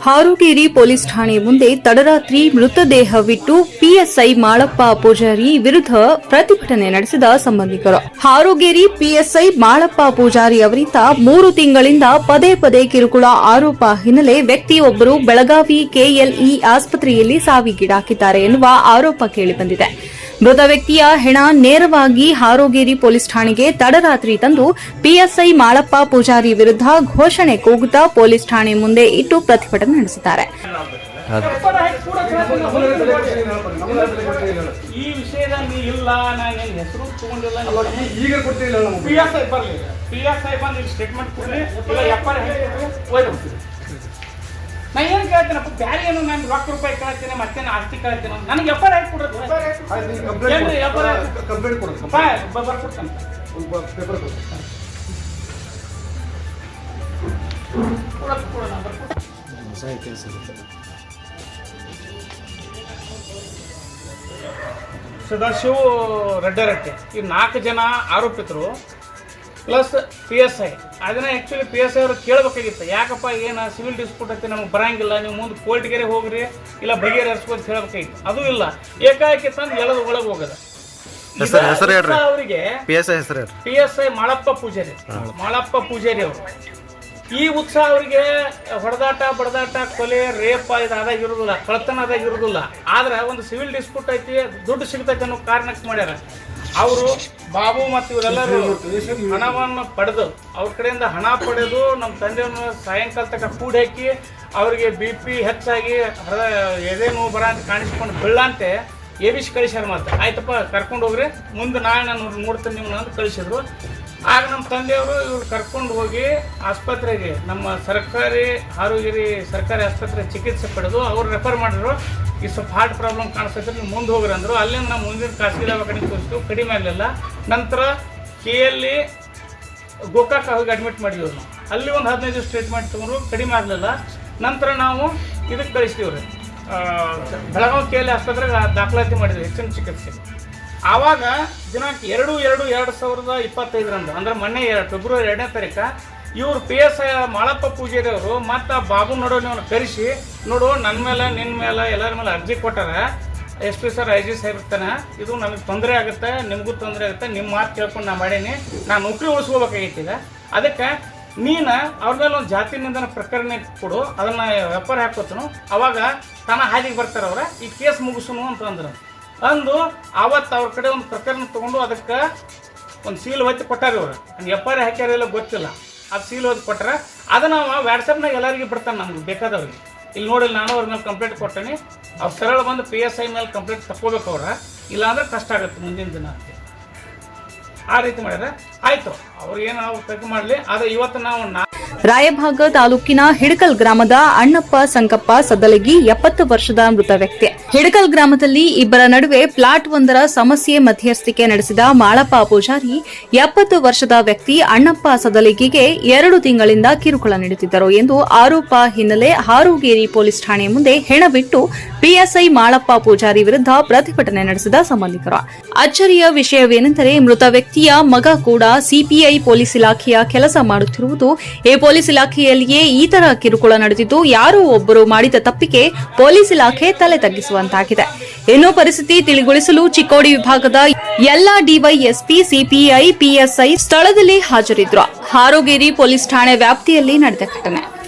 Harogeri police ಠಾಣೆ ಮುಂದೆ ತಡರಾತ್ರಿ ಮೃತದೇಹವಿಟ್ಟು ಪಿಎಸ್ಐ ಮಾಳಪ್ಪ ಪೂಜಾರಿ ವಿರುದ್ಧ ಪ್ರತಿಭಟನೆ ನಡೆಸಿದ ಸಂಬಂಧಿಕರು. ಹಾರೋಗೇರಿ ಪಿಎಸ್ಐ ಮಾಳಪ್ಪ ಪೂಜಾರಿ ಅವರಿಂದ ಮೂರು ತಿಂಗಳಿಂದ ಪದೇ ಪದೇ ಕಿರುಕುಳ ಆರೋಪ ಹಿನ್ನೆಲೆ ವ್ಯಕ್ತಿಯೊಬ್ಬರು ಬೆಳಗಾವಿ ಕೆಎಲ್ಇ ಆಸ್ಪತ್ರೆಯಲ್ಲಿ ಸಾವಿಗೀಡಾಕಿದ್ದಾರೆ ಎನ್ನುವ ಆರೋಪ ಕೇಳಿಬಂದಿದೆ ಮೃತ ವ್ಯಕ್ತಿಯ ಹೆಣ ನೇರವಾಗಿ ಹಾರೋಗೇರಿ ಪೊಲೀಸ್ ಠಾಣೆಗೆ ತಡರಾತ್ರಿ ತಂದು ಪಿಎಸ್ಐ ಮಾಳಪ್ಪ ಪೂಜಾರಿ ವಿರುದ್ಧ ಘೋಷಣೆ ಕೂಗುತ್ತಾ ಪೊಲೀಸ್ ಠಾಣೆ ಮುಂದೆ ಇಟ್ಟು ಪ್ರತಿಭಟನೆ ನಡೆಸಿದ್ದಾರೆ. ಈ ವಿಷಯದಲ್ಲಿ ಇಲ್ಲ ನಾನು ಹೆಸರು ತಗೊಂಡಿಲ್ಲ ಈಗ ನಮಗೆ? ಪಿ ಎಸ್ ಐ ಬರ್ಲಿ ಪಿ ಎಸ್ ಐ ಬಂದು ಸ್ಟೇಟ್ಮೆಂಟ್ ಕೊಡ್ಲಿ. ಇಲ್ಲ ಎಫ್ ಐ ಹೋಯ್ತು. ನಾ ಏನು ಕೇಳ್ತೀನಪ್ಪ ಬ್ಯಾರೆ ಏನು ನಾನು ಲಕ್ಷ ರೂಪಾಯಿ ಕೇಳ್ತೀನಿ ಮತ್ತೆ ಆಸ್ತಿ ಕೇಳ್ತೀನಿ ನನಗೆ ಎಫ್ ಐ ಆರ್ ಕೊಡೋದು. ಎಫ್ ಐ ಆರ್ ಕಂಪ್ಲೇಂಟ್ ಕೊಡೋದು ಬರ್ಕೊಡ್ತಾನೆ. ಪೇಪರ್ ಸದಾಶಿವ ರೆಡ್ಡರಟ್ಟೆ ಈ ನಾಲ್ಕು ಜನ ಆರೋಪಿತರು ಪ್ಲಸ್ ಪಿ ಎಸ್ ಐ ಅದನ್ನ ಆ್ಯಕ್ಚುಲಿ ಪಿ ಎಸ್ ಐ ಅವರು ಕೇಳಬೇಕಾಗಿತ್ತು. ಯಾಕಪ್ಪ ಏನು ಸಿವಿಲ್ ಡಿಸ್ಪ್ಯೂಟ್ ಐತಿ ನಮಗೆ ಬರಂಗಿಲ್ಲ ನೀವು ಮುಂದೆ ಕೋರ್ಟ್ಗೆರೆ ಹೋಗ್ರಿ ಇಲ್ಲ ಬಗೆಹರಿಸ್ಬೋದು ಹೇಳಬೇಕಾಗಿತ್ತು. ಅದು ಇಲ್ಲ. ಏಕಾಏಕಿ ತಂದು ಎಳೆದು ಒಳಗೆ ಹೋಗದ. ಅವರಿಗೆ ಪಿ ಎಸ್ ಐ ಹೆಸರು P S I Malappa Pujari. Malappa Pujari ಅವರು. ಈ ಉತ್ಸಾಹ ಅವರಿಗೆ ಹೊಡೆದಾಟ ಬಡದಾಟ ಕೊಲೆ ರೇಪ್ ಇದಾದಾಗ ಇರುದಿಲ್ಲ ಕಳ್ತನ ಆದಾಗ ಇರುದಿಲ್ಲ. ಆದ್ರೆ ಒಂದು ಸಿವಿಲ್ ಡಿಸ್ಪ್ಯೂಟ್ ಐತಿ ದುಡ್ಡು ಸಿಗ್ತೈತೆ ಅನ್ನೋ ಕಾರಣಕ್ಕೆ ಮಾಡ್ಯಾರ. ಅವರು ಬಾಬು ಮತ್ತು ಇವರೆಲ್ಲರೂ ಹಣವನ್ನು ಪಡೆದು, ಅವ್ರ ಕಡೆಯಿಂದ ಹಣ ಪಡೆದು ನಮ್ಮ ತಂದೆಯನ್ನು ಸಾಯಂಕಾಲ ತನಕ ಕೂಡಿ ಹಾಕಿ ಅವರಿಗೆ ಬಿ ಪಿ ಹೆಚ್ಚಾಗಿ ಎದೆ ನೋವು ಬರ ಅಂತ ಕಾಣಿಸ್ಕೊಂಡು ಬೀಳಂತೆ ಎಬಿಸಿ ಕಳಿಸ್ಯಾರ ಮತ್ತೆ ಆಯ್ತಪ್ಪ, ಕರ್ಕೊಂಡು ಹೋಗ್ರಿ. ಮುಂದೆ ನಾಳೆ ನಾನು ನೋಡ್ತೇನೆ ನಿಮ್ಮನ್ನ ಅಂತ ಕಳಿಸಿದ್ರು. ಆಗ ನಮ್ಮ ತಂದೆಯವರು ಇವ್ರು ಕರ್ಕೊಂಡು ಹೋಗಿ ಆಸ್ಪತ್ರೆಗೆ ನಮ್ಮ ಸರ್ಕಾರಿ ಆರೋಗ್ಯರಿ ಸರ್ಕಾರಿ ಆಸ್ಪತ್ರೆ ಚಿಕಿತ್ಸೆ ಪಡೆದು ಅವ್ರು ರೆಫರ್ ಮಾಡಿದ್ರು ಈ ಸ್ವಲ್ಪ ಹಾರ್ಟ್ ಪ್ರಾಬ್ಲಮ್ ಕಾಣಿಸ್ತೈತೆ ನೀವು ಮುಂದೆ ಹೋಗ್ರಿ ಅಂದರು. ಅಲ್ಲಿಂದ ನಾವು ಮುಂದಿನ ಖಾಸಗಿ ದವಾಖಾನೆ ತೋರಿಸ್ತು ಕಡಿಮೆ ಆಗಲಿಲ್ಲ ನಂತರ ಕೆ ಎಲ್ಲಿ ಗೋಕಾಕ ಹೋಗಿ ಅಡ್ಮಿಟ್ ಮಾಡಿದ್ವಿ ನಾವು ಅಲ್ಲಿ ಒಂದು ಹದಿನೈದು ದಿವಸ ಟ್ರೀಟ್ಮೆಂಟ್ ತೊಗೊಂಡ್ರು ಕಡಿಮೆ ಆಗಲಿಲ್ಲ. ನಂತರ ನಾವು ಇದಕ್ಕೆ ಕಳಿಸ್ತೀವಿ ರೀ ಆ, ಬೆಳಗಾವಿ ಕೆ ಎಲ್ ಆಸ್ಪತ್ರೆಗೆ ದಾಖಲಾತಿ ಮಾಡಿದ್ವಿ ಹೆಚ್ಚಿನ ಚಿಕಿತ್ಸೆ ಆವಾಗ ದಿನಾಂಕ ಎರಡು ಎರಡು ಎರಡು ಸಾವಿರದ ಇಪ್ಪತ್ತೈದರಂದು, ಅಂದ್ರೆ ಮೊನ್ನೆ ಫೆಬ್ರವರಿ ಎರಡನೇ ತಾರೀಕು, ಇವರು ಪಿ ಎಸ್ ಐ ಮಾಳಪ್ಪ ಪೂಜಾರಿಯವರು ಮತ್ತು ಬಾಬು ನೋಡೋನಿವನ್ನ ಕರೆಸಿ, ನೋಡು ನನ್ನ ಮೇಲೆ ನಿನ್ನ ಮೇಲೆ, ಎಲ್ಲರ ಮೇಲೆ ಅರ್ಜಿ ಕೊಟ್ಟಾರ. S P sir, I G Saheb ಇರ್ತಾನೆ. ಇದು ನಮಗೆ ತೊಂದರೆ ಆಗುತ್ತೆ, ನಿಮಗೂ ತೊಂದರೆ ಆಗುತ್ತೆ ನಿಮ್ಮ ಮಾತು ಕೇಳ್ಕೊಂಡು ನಾ ಮಾಡೀನಿ. ನಾನು ನೌಕರಿ ಉಳಿಸ್ಕೋಬೇಕಾಗಿತ್ತೀಗ ಅದಕ್ಕೆ ನೀನು ಅವ್ರ ಮೇಲೆ ಒಂದು ಜಾತಿ ನಿಂದನ ಪ್ರಕರಣ ಕೊಡು, ಅದನ್ನು ವ್ಯಾಪಾರ ಹಾಕೋತನು ಅವಾಗ ತನ್ನ ಹಾದಿಗೆ ಬರ್ತಾರೆ ಅವ್ರ ಈ ಕೇಸ್ ಮುಗಿಸೋನು ಅಂತ ಅಂದು ಅವತ್ತು ಅವ್ರ ಕಡೆ ಒಂದು ಪ್ರಕರಣ ತೊಗೊಂಡು ಅದಕ್ಕೆ ಒಂದು ಸೀಲ್ ಹೊತ್ತಿ ಕೊಟ್ಟಾರ ಇವ್ರು ಎಫ್ ಹಾಕ್ಯಾರ ಆರ್ ಗೊತ್ತಿಲ್ಲ. ಅದು ಸೀಲ್ ಒತ್ತಿ ಕೊಟ್ಟರೆ ಅದನ್ನ ಅವ ವಾಟ್ಸಪ್ನಾಗ ಎಲ್ಲರಿಗೂ ಬಿಡ್ತಾನೆ ನಮ್ಗೆ, ಬೇಕಾದವ್ರಿಗೆ. ಇಲ್ಲಿ ನೋಡಿ ನಾನು ಅವ್ರ ಮೇಲೆ ಕಂಪ್ಲೇಂಟ್ ಕೊಟ್ಟೇನೆ ಅವ್ರು ಸರಳ ಬಂದು ಪಿ ಎಸ್ ಐ ಮೇಲೆ ಕಂಪ್ಲೇಂಟ್ ತಗೋಬೇಕು ಅವ್ರ. ಇಲ್ಲಾಂದ್ರೆ ಕಷ್ಟ ಆಗುತ್ತೆ ಮುಂದಿನ ದಿನ ಅಂತ ಆ ರೀತಿ ಮಾಡಿದ್ರೆ ಆಯ್ತು. ಅವ್ರು ಏನು ಅವ್ರು ತಗ್ಗು ಮಾಡಲಿ. ಆದರೆ ಇವತ್ತು ನಾವು ನಾ ರಾಯಭಾಗ ತಾಲೂಕಿನ ಹಿಡಕಲ್ ಗ್ರಾಮದ ಅಣ್ಣಪ್ಪ ಸಂಕಪ್ಪ ಸದಲಗಿ ಎಪ್ಪತ್ತು ವರ್ಷದ ಮೃತ ವ್ಯಕ್ತಿ. ಹಿಡಕಲ್ ಗ್ರಾಮದಲ್ಲಿ ಇಬ್ಬರ ನಡುವೆ ಪ್ಲಾಟ್ ಒಂದರ ಸಮಸ್ಯೆ ಮಧ್ಯಸ್ಥಿಕೆ ನಡೆಸಿದ ಮಾಳಪ್ಪ ಪೂಜಾರಿ ಎಪ್ಪತ್ತು ವರ್ಷದ ವ್ಯಕ್ತಿ ಅಣ್ಣಪ್ಪ ಸದಲಗಿಗೆ ಎರಡು ತಿಂಗಳಿಂದ ಕಿರುಕುಳ ನೀಡುತ್ತಿದ್ದರು ಎಂದು ಆರೋಪ ಹಿನ್ನೆಲೆ ಹಾರೂಗೇರಿ ಪೊಲೀಸ್ ಠಾಣೆ ಮುಂದೆ ಹೆಣಬಿಟ್ಟು ಪಿಎಸ್ಐ ಮಾಳಪ್ಪ ಪೂಜಾರಿ ವಿರುದ್ಧ ಪ್ರತಿಭಟನೆ ನಡೆಸಿದ ಸಂಬಂಧಿಕರು. ಅಚ್ಚರಿಯ ವಿಷಯವೇನೆಂದರೆ ಮೃತ ವ್ಯಕ್ತಿಯ ಮಗ ಕೂಡ ಸಿಪಿಐ ಪೊಲೀಸ್ ಇಲಾಖೆಯ ಕೆಲಸ ಮಾಡುತ್ತಿರುವುದು. ಈ ಪೊಲೀಸ್ ಇಲಾಖೆಯಲ್ಲಿಯೇ ಈ ತರ ಕಿರುಕುಳ ನಡೆದಿದ್ದು, ಯಾರೋ ಒಬ್ಬರು ಮಾಡಿದ ತಪ್ಪಿಗೆ ಪೊಲೀಸ್ ಇಲಾಖೆ ತಲೆ ತಗ್ಗಿಸುವಂತಾಗಿದೆ. ಇನ್ನು ಪರಿಸ್ಥಿತಿ ತಿಳಿಗೊಳಿಸಲು ಚಿಕ್ಕೋಡಿ ವಿಭಾಗದ ಎಲ್ಲಾ ಡಿವೈಎಸ್ಪಿ, ಸಿಪಿಐ, ಪಿಎಸ್ಐ ಸ್ಥಳದಲ್ಲಿ ಹಾಜರಿದ್ರು. ಹಾರೋಗೇರಿ ಪೊಲೀಸ್ ಠಾಣೆ ವ್ಯಾಪ್ತಿಯಲ್ಲಿ ನಡೆದ ಘಟನೆ.